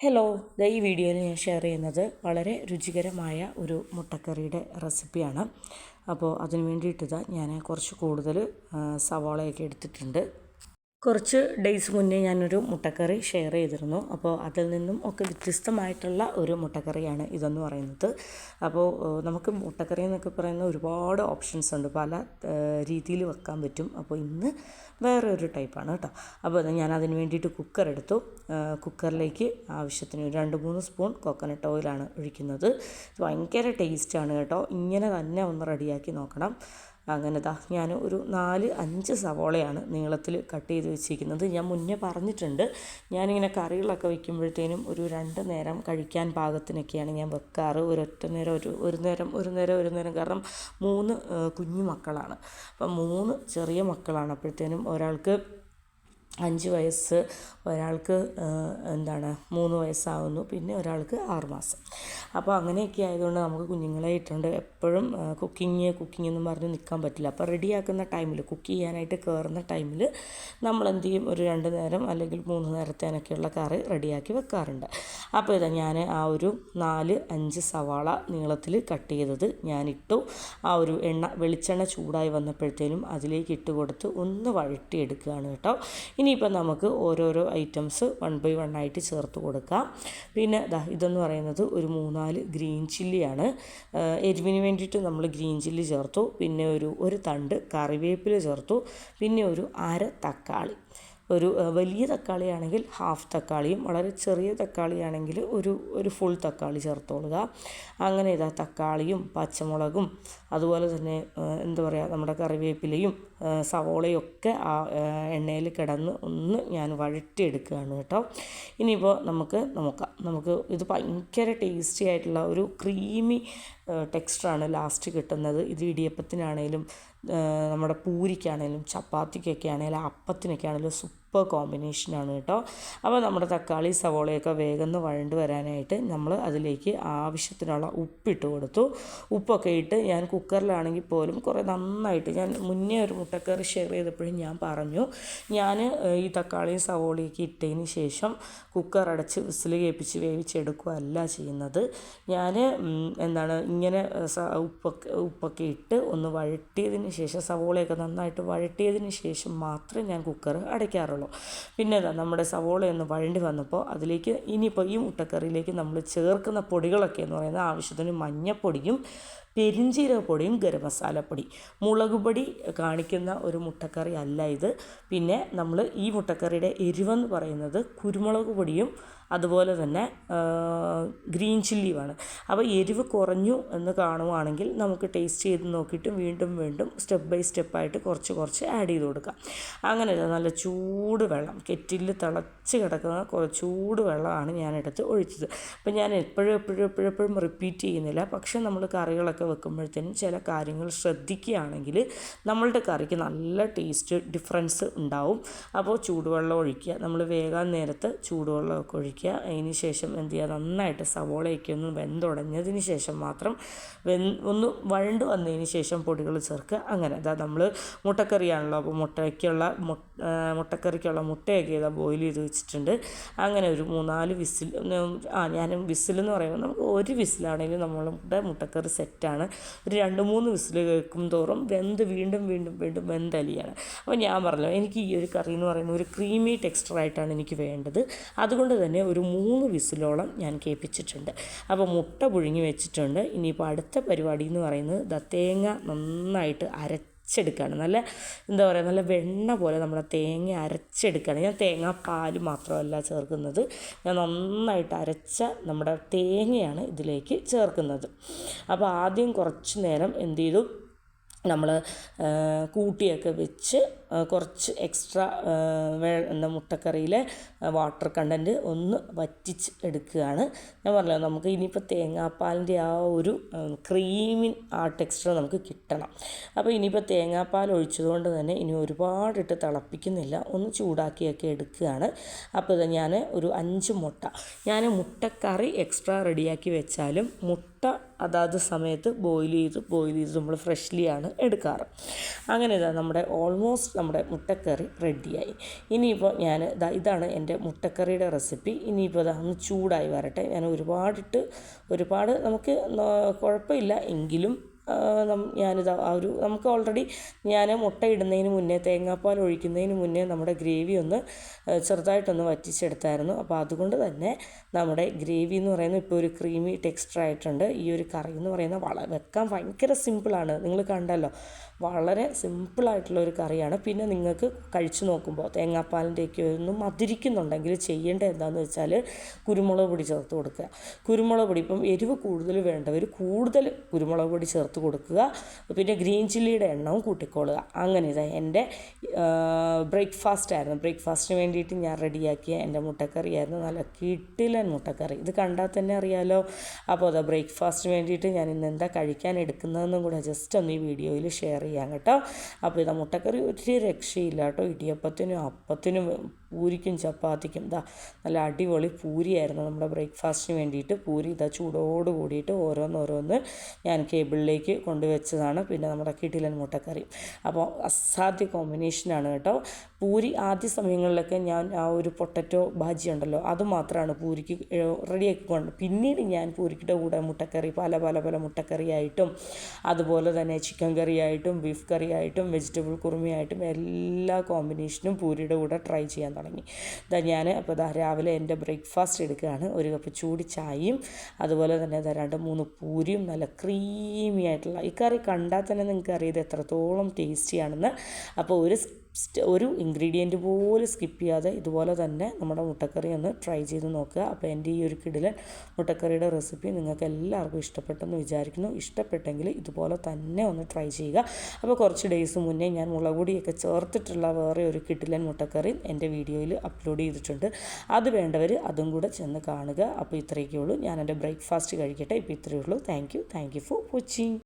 Hello ദേ ഈ വീഡിയോയിൽ ഞാൻ ഷെയർ ചെയ്യുന്നത് വളരെ രുചികരമായ ഒരു മുട്ടക്കറിയുടെ റെസിപ്പിയാണ് അപ്പോൾ അതിന് വേണ്ടിയിട്ട് ഞാൻ കുറച്ച് കൂടുതൽ സവാളയൊക്കെ എടുത്തിട്ടുണ്ട്. കുറച്ച് ഡേയ്സ് മുന്നേ ഞാനൊരു മുട്ടക്കറി ഷെയർ ചെയ്തിരുന്നു. അപ്പോൾ അതിൽ നിന്നും ഒക്കെ വ്യത്യസ്തമായിട്ടുള്ള ഒരു മുട്ടക്കറിയാണ് ഇതെന്ന് പറയുന്നത്. അപ്പോൾ നമുക്ക് മുട്ടക്കറി എന്നൊക്കെ പറയുന്ന ഒരുപാട് ഓപ്ഷൻസ് ഉണ്ട്. പല രീതിയിൽ വെക്കാൻ പറ്റും. അപ്പോൾ ഇന്ന് വേറെ ഒരു ടൈപ്പാണ് കേട്ടോ. അപ്പോൾ ഞാൻ അതിന് വേണ്ടിയിട്ട് കുക്കർ എടുത്തു. കുക്കറിലേക്ക് ആവശ്യത്തിന് ഒരു രണ്ട് മൂന്ന് സ്പൂൺ കോക്കനട്ട് ഓയിലാണ് ഒഴിക്കുന്നത്. ഭയങ്കര ടേസ്റ്റാണ് കേട്ടോ. ഇങ്ങനെ തന്നെ ഒന്ന് റെഡിയാക്കി നോക്കണം. അങ്ങനെ ദാ ഞാൻ ഒരു നാല് അഞ്ച് സവോളയാണ് നീളത്തിൽ കട്ട് ചെയ്ത് വെച്ചിരിക്കുന്നത്. ഞാൻ മുന്നേ പറഞ്ഞിട്ടുണ്ട് ഞാനിങ്ങനെ കറികളൊക്കെ വയ്ക്കുമ്പോഴത്തേനും ഒരു രണ്ട് നേരം കഴിക്കാൻ പാകത്തിനൊക്കെയാണ് ഞാൻ വെക്കാറ്. ഒരൊറ്റ നേരം ഒരു ഒരു നേരം ഒരു നേരം ഒരു നേരം കാരണം മൂന്ന് കുഞ്ഞു മക്കളാണ്. അപ്പം മൂന്ന് ചെറിയ മക്കളാണ്. അപ്പോഴത്തേനും ഒരാൾക്ക് അഞ്ച് വയസ്സ് ഒരാൾക്ക് എന്താണ് മൂന്ന് വയസ്സാവുന്നു. പിന്നെ ഒരാൾക്ക് ആറ് മാസം. അപ്പോൾ അങ്ങനെയൊക്കെ ആയതുകൊണ്ട് നമുക്ക് കുഞ്ഞുങ്ങളെ ഇട്ടുകൊണ്ട് എപ്പോഴും കുക്കിങ് കുക്കിംഗ് എന്നും പറഞ്ഞ് നിൽക്കാൻ പറ്റില്ല. അപ്പോൾ റെഡിയാക്കുന്ന ടൈമിൽ കുക്ക് ചെയ്യാനായിട്ട് കയറുന്ന ടൈമിൽ നമ്മൾ എന്ത് ചെയ്യും? ഒരു രണ്ട് നേരം അല്ലെങ്കിൽ മൂന്ന് നേരത്തേനൊക്കെയുള്ള കറി റെഡിയാക്കി വെക്കാറുണ്ട്. അപ്പോൾ ഇതാ ഞാൻ ആ ഒരു നാല് അഞ്ച് സവാള നീളത്തിൽ കട്ട് ചെയ്തത് ഞാനിട്ടു. ആ ഒരു എണ്ണ വെളിച്ചെണ്ണ ചൂടായി വന്നപ്പോഴത്തേനും അതിലേക്ക് ഇട്ട് കൊടുത്ത് ഒന്ന് വഴട്ടിയെടുക്കുകയാണ് കേട്ടോ. ഇനിയിപ്പോൾ നമുക്ക് ഓരോരോ ഐറ്റംസ് വൺ ബൈ വൺ ആയിട്ട് ചേർത്ത് കൊടുക്കാം. പിന്നെ ഇതെന്ന് പറയുന്നത് ഒരു മൂന്നാൽ ഗ്രീൻ ചില്ലിയാണ്. എരിവിന് വേണ്ടിയിട്ട് നമ്മൾ ഗ്രീൻ ചില്ലി ചേർത്തു. പിന്നെ ഒരു ഒരു തണ്ട് കറിവേപ്പില ചേർത്തു. പിന്നെ ഒരു അര തക്കാളി. ഒരു വലിയ തക്കാളിയാണെങ്കിൽ ഹാഫ് തക്കാളിയും വളരെ ചെറിയ തക്കാളിയാണെങ്കിൽ ഒരു ഒരു ഫുൾ തക്കാളി ചേർത്തോളുക. അങ്ങനെ ഇതാ തക്കാളിയും പച്ചമുളകും അതുപോലെ തന്നെ എന്താ പറയുക നമ്മുടെ കറിവേപ്പിലയും ആഹ് സവോളയും ഒക്കെ ആ എണ്ണയിൽ കിടന്ന് ഒന്ന് ഞാൻ വഴറ്റിയെടുക്കുകയാണ് കേട്ടോ. ഇനിയിപ്പോൾ നമുക്ക് നോക്കാം. നമുക്ക് ഇത് ഭയങ്കര ടേസ്റ്റി ആയിട്ടുള്ള ഒരു ക്രീമി ടെക്സ്റ്ററാണ് ലാസ്റ്റ് കിട്ടുന്നത്. ഇത് ഇടിയപ്പത്തിനാണേലും നമ്മുടെ പൂരിക്കാണേലും ചപ്പാത്തിക്കൊക്കെ ആണെങ്കിലും അപ്പത്തിനൊക്കെ ആണെങ്കിലും സൂപ്പർ കോമ്പിനേഷനാണ് കേട്ടോ. അപ്പോൾ നമ്മുടെ തക്കാളി സവോളയൊക്കെ വേഗം വഴണ്ട് വരാനായിട്ട് നമ്മൾ അതിലേക്ക് ആവശ്യത്തിനുള്ള ഉപ്പിട്ട് കൊടുത്തു. ഉപ്പൊക്കെ ഇട്ട് ഞാൻ കുക്കറിലാണെങ്കിൽ പോലും കുറേ നന്നായിട്ട് ഞാൻ മുന്നേ ഒരു മുട്ടക്കറി ഷെയർ ചെയ്തപ്പോഴും ഞാൻ പറഞ്ഞു ഞാൻ ഈ തക്കാളിയും സവോളയൊക്കെ ഇട്ടതിന് ശേഷം കുക്കർ അടച്ച് വിസിൽ കേൾപ്പിച്ച് വേവിച്ചെടുക്കുകയല്ല ചെയ്യുന്നത്. ഞാൻ എന്താണ് ഇങ്ങനെ ഉപ്പൊക്കെ ഉപ്പൊക്കെ ഇട്ട് ഒന്ന് വഴട്ടിയതിന് ശേഷം സവോളയൊക്കെ നന്നായിട്ട് വഴട്ടിയതിന് ശേഷം മാത്രമേ ഞാൻ കുക്കർ അടയ്ക്കാറുള്ളൂ. പിന്നെ ഇതാ നമ്മുടെ സവോള ഒന്ന് വഴണ്ടി വന്നപ്പോൾ അതിലേക്ക് ഇനിയിപ്പോൾ ഈ മുട്ടക്കറിയിലേക്ക് നമ്മൾ ചേർക്കുന്ന പൊടികളൊക്കെ എന്ന് പറയുന്നത് ആവശ്യത്തിന് മഞ്ഞപ്പൊടിയും പെരിഞ്ജീരകപ്പൊടിയും ഗരം മസാലപ്പൊടി മുളക് പൊടി കാണിക്കുന്ന ഒരു മുട്ടക്കറി അല്ല ഇത്. പിന്നെ നമ്മൾ ഈ മുട്ടക്കറിയുടെ എരിവെന്ന് പറയുന്നത് കുരുമുളക് പൊടിയും അതുപോലെ തന്നെ ഗ്രീൻ ചില്ലിയുമാണ് അപ്പോൾ എരിവ് കുറഞ്ഞു എന്ന് കാണുവാണെങ്കിൽ നമുക്ക് ടേസ്റ്റ് ചെയ്ത് നോക്കിയിട്ട് വീണ്ടും വീണ്ടും സ്റ്റെപ്പ് ബൈ സ്റ്റെപ്പായിട്ട് കുറച്ച് കുറച്ച് ആഡ് ചെയ്ത് കൊടുക്കാം. അങ്ങനെയല്ല നല്ല ചൂട് വെള്ളം കെറ്റിൽ തിളച്ച് കിടക്കുന്ന കുറച്ച് ചൂട് വെള്ളമാണ് ഞാനെടുത്ത് ഒഴിച്ചത്. അപ്പോൾ ഞാൻ എപ്പോഴും എപ്പോഴും എപ്പോഴും എപ്പോഴും റിപ്പീറ്റ് ചെയ്യുന്നില്ല. പക്ഷേ നമ്മൾ കറികളൊക്കെ വെക്കുമ്പോഴത്തേനും ചില കാര്യങ്ങൾ ശ്രദ്ധിക്കുകയാണെങ്കിൽ നമ്മളുടെ കറിക്ക് നല്ല ടേസ്റ്റ് ഡിഫറൻസ് ഉണ്ടാവും. അപ്പോൾ ചൂടുവെള്ളം ഒഴിക്കുക നമ്മൾ വേഗം നേരത്ത് ചൂടുവെള്ളമൊക്കെ ഒഴിക്കുക. അതിന് ശേഷം എന്ത് ചെയ്യുക? നന്നായിട്ട് സവോളയൊക്കെ ഒന്ന് വെന്തുടഞ്ഞതിന് ശേഷം മാത്രം വെ ഒന്ന് വഴണ്ട് വന്നതിന് ശേഷം പൊടികൾ ചേർക്കുക. അങ്ങനെ. അതാ നമ്മൾ മുട്ടക്കറിയാണല്ലോ അപ്പോൾ മുട്ടയ്ക്കുള്ള മു- ആ, മുട്ടക്കറിക്കുള്ള മുട്ടയൊക്കെ ഇതാ ബോയിൽ ചെയ്ത് വെച്ചിട്ടുണ്ട്. അങ്ങനെ ഒരു മൂന്നാൽ വിസിൽ ആ ഞാൻ വിസിൽ എന്ന് പറയുമ്പോൾ നമുക്ക് ഒരു വിസിലാണെങ്കിലും നമ്മളുടെ മുട്ടക്കറി സെറ്റാണ് ഒരു രണ്ട് മൂന്ന് വിസിൽ കേൾക്കും തോറും വെന്ത് വീണ്ടും വീണ്ടും വീണ്ടും വെന്തലിയാണ്. അപ്പോൾ ഞാൻ പറഞ്ഞു എനിക്ക് ഈ ഒരു കറി എന്ന് പറയുന്നത് ഒരു ക്രീമി ടെക്സ്ചറായിട്ടാണ് എനിക്ക് വേണ്ടത്. അതുകൊണ്ട് തന്നെ ഒരു മൂന്ന് വിസിലോളം ഞാൻ കേൾപ്പിച്ചിട്ടുണ്ട്. അപ്പോൾ മുട്ട പുഴുങ്ങി വെച്ചിട്ടുണ്ട്. ഇനിയിപ്പോൾ അടുത്ത പരിപാടി എന്ന് പറയുന്നത് തേങ്ങ നന്നായിട്ട് അരച്ചെടുക്കുകയാണ് നല്ല എന്താ പറയുക നല്ല വെണ്ണ പോലെ നമ്മുടെ തേങ്ങ അരച്ചെടുക്കുകയാണ് ഞാൻ തേങ്ങാപ്പാൽ മാത്രമല്ല ചേർക്കുന്നത്. ഞാൻ നന്നായിട്ട് അരച്ച നമ്മുടെ തേങ്ങയാണ് ഇതിലേക്ക് ചേർക്കുന്നത്. അപ്പോൾ ആദ്യം കുറച്ച് നേരം എന്ത് ചെയ്തു? നമ്മൾ കൂട്ടിയൊക്കെ വെച്ച് കുറച്ച് എക്സ്ട്രാ എന്താ മുട്ടക്കറിയിലെ വാട്ടർ കണ്ടന്റ് ഒന്ന് വറ്റിച്ച് എടുക്കുകയാണ്. ഞാൻ പറഞ്ഞല്ലോ നമുക്ക് ഇനിയിപ്പോൾ തേങ്ങാപ്പാലിന്റെ ആ ഒരു ക്രീമിൻ ആ ടെക്സ്ചർ നമുക്ക് കിട്ടണം. അപ്പോൾ ഇനിയിപ്പോൾ തേങ്ങാപ്പാൽ ഒഴിച്ചതുകൊണ്ട് തന്നെ ഇനി ഒരുപാടിട്ട് തിളപ്പിക്കുന്നില്ല. ഒന്ന് ചൂടാക്കിയൊക്കെ എടുക്കുകയാണ്. അപ്പോൾ ഇത് ഞാൻ ഒരു അഞ്ച് മുട്ട. ഞാൻ മുട്ടക്കറി എക്സ്ട്രാ റെഡിയാക്കി വെച്ചാലും മുട്ട അതാത് സമയത്ത് ബോയിൽ ചെയ്ത് ബോയിൽ ചെയ്ത് നമ്മൾ ഫ്രഷ്ലിയാണ് എടുക്കാറ്. അങ്ങനെ ഇതാ നമ്മുടെ ഓൾമോസ്റ്റ് നമ്മുടെ മുട്ടക്കറി റെഡിയായി ഇനിയിപ്പോൾ ഞാൻ ഇതാ ഇതാണ് എന്റെ മുട്ടക്കറിയുടെ റെസിപ്പി ഇനിയിപ്പോൾ ഇതാ ഒന്ന് ചൂടായി വരട്ടെ. ഞാൻ ഒരുപാടിട്ട് ഒരുപാട് നമുക്ക് കുഴപ്പമില്ല. എങ്കിലും ഞാനിത് ആ ഒരു നമുക്ക് ഓൾറെഡി ഞാൻ മുട്ട ഇടുന്നതിന് മുന്നേ തേങ്ങാപ്പാൽ ഒഴിക്കുന്നതിന് മുന്നേ നമ്മുടെ ഗ്രേവി ഒന്ന് ചെറുതായിട്ടൊന്ന് വറ്റിച്ചെടുത്തായിരുന്നു. അപ്പോൾ അതുകൊണ്ട് തന്നെ നമ്മുടെ ഗ്രേവി എന്ന് പറയുന്നത് ഇപ്പോൾ ഒരു ക്രീമി ടെക്സ്ചർ ആയിട്ടുണ്ട്. ഈ ഒരു കറി എന്ന് പറയുന്നത് വളരെ വെക്കാൻ ഭയങ്കര സിമ്പിളാണ് നിങ്ങൾ കണ്ടല്ലോ വളരെ സിമ്പിളായിട്ടുള്ള ഒരു കറിയാണ്. പിന്നെ നിങ്ങൾക്ക് കഴിച്ചു നോക്കുമ്പോൾ തേങ്ങാപ്പാലിന്റെയൊക്കെ ഒന്നും മധുരിക്കുന്നുണ്ടെങ്കിൽ ചെയ്യേണ്ടത് എന്താണെന്ന് വെച്ചാൽ കുരുമുളക് പൊടി ചേർത്ത് കൊടുക്കുക. കുരുമുളക് പൊടി ഇപ്പം എരിവ് കൂടുതൽ വേണ്ടവർ കൂടുതൽ കുരുമുളക് പൊടി ചേർത്ത് കൊടുക്കുക. പിന്നെ ഗ്രീൻ ചില്ലിയുടെ എണ്ണവും കൂട്ടിക്കൊള്ളുക. അങ്ങനെ ഇതാ എന്റെ ബ്രേക്ക്ഫാസ്റ്റ് ആയിരുന്നു. ബ്രേക്ക്ഫാസ്റ്റിന് വേണ്ടിയിട്ട് ഞാൻ റെഡിയാക്കിയ എന്റെ മുട്ടക്കറിയായിരുന്നു. നല്ല കിട്ടിലൻ മുട്ടക്കറി. ഇത് കണ്ടാൽ തന്നെ അറിയാലോ. അപ്പോൾ അതാ ബ്രേക്ക്ഫാസ്റ്റിന് വേണ്ടിയിട്ട് ഞാൻ ഇന്ന് എന്താ കഴിക്കാൻ എടുക്കുന്നതെന്നും കൂടെ ജസ്റ്റ് ഒന്ന് ഈ വീഡിയോയിൽ ഷെയർ ചെയ്യാം കേട്ടോ. അപ്പോൾ ഇതാ മുട്ടക്കറി ഒരു രക്ഷയില്ല കേട്ടോ. ഇടിയപ്പത്തിനും അപ്പത്തിനും പൂരിക്കും ചപ്പാത്തിക്കും. ഇതാ നല്ല അടിപൊളി പൂരിയായിരുന്നു നമ്മുടെ ബ്രേക്ക്ഫാസ്റ്റിന് വേണ്ടിയിട്ട്. പൂരി ഇതാ ചൂടോട് കൂടിയിട്ട് ഓരോന്നോരോന്ന് ഞാൻ കേബിളിലേക്ക് കൊണ്ടുവച്ചതാണ്. പിന്നെ നമ്മുടെ കിടിലൻ മുട്ടക്കറി. അപ്പോൾ അസാധ്യ കോമ്പിനേഷനാണ് കേട്ടോ. പൂരി ആദ്യ സമയങ്ങളിലൊക്കെ ഞാൻ ആ ഒരു പൊട്ടറ്റോ ബാജി ഉണ്ടല്ലോ അത് മാത്രമാണ് പൂരിക്ക് റെഡിയാക്കി കൊണ്ട്. പിന്നീട് ഞാൻ പൂരിക്കിന്റെ കൂടെ മുട്ടക്കറി പല പല പല മുട്ടക്കറിയായിട്ടും അതുപോലെ തന്നെ ചിക്കൻ കറിയായിട്ടും ബീഫ് കറിയായിട്ടും വെജിറ്റബിൾ കുറുമയായിട്ടും എല്ലാ കോമ്പിനേഷനും പൂരിയുടെ കൂടെ ട്രൈ ചെയ്യാൻ തുടങ്ങി. ഇതാ ഞാൻ അപ്പോൾ ഇതാ രാവിലെ എന്റെ ബ്രേക്ക്ഫാസ്റ്റ് എടുക്കുകയാണ്. ഒരു കപ്പ് ചൂട് ചായയും അതുപോലെ തന്നെ ഇതാ രണ്ട് മൂന്ന് പൂരിയും നല്ല ക്രീമി ആയിട്ടുള്ള ഈ കറി കണ്ടാൽ തന്നെ നിങ്ങൾക്ക് അറിയാം ഇത് എത്രത്തോളം ടേസ്റ്റിയാണെന്ന്. അപ്പോൾ ഒരു ഒരു ഇൻഗ്രീഡിയന്റ് പോലും സ്കിപ്പ് ചെയ്യാതെ ഇതുപോലെ തന്നെ നമ്മുടെ മുട്ടക്കറി ഒന്ന് ട്രൈ ചെയ്ത് നോക്കുക. അപ്പോൾ എന്റെ ഈ ഒരു കിടിലൻ മുട്ടക്കറിയുടെ റെസിപ്പി നിങ്ങൾക്ക് എല്ലാവർക്കും ഇഷ്ടപ്പെട്ടെന്ന് വിചാരിക്കുന്നു. ഇഷ്ടപ്പെട്ടെങ്കിൽ ഇതുപോലെ തന്നെ ഒന്ന് ട്രൈ ചെയ്യുക. അപ്പോൾ കുറച്ച് ഡേയ്സ് മുന്നേ ഞാൻ മുളക് പൊടിയൊക്കെ ചേർത്തിട്ടുള്ള വേറെ ഒരു കിടിലൻ മുട്ടക്കറി എന്റെ വീഡിയോയിൽ അപ്ലോഡ് ചെയ്തിട്ടുണ്ട്. അത് വേണ്ടവർ അതും കൂടെ ചെന്ന് കാണുക. അപ്പോൾ ഇത്രയൊക്കെ ഉള്ളൂ. ഞാൻ എന്റെ ബ്രേക്ക്ഫാസ്റ്റ് കഴിക്കട്ടെ. ഇപ്പോൾ ഇത്രയേ ഉള്ളൂ. Thank you thank you for watching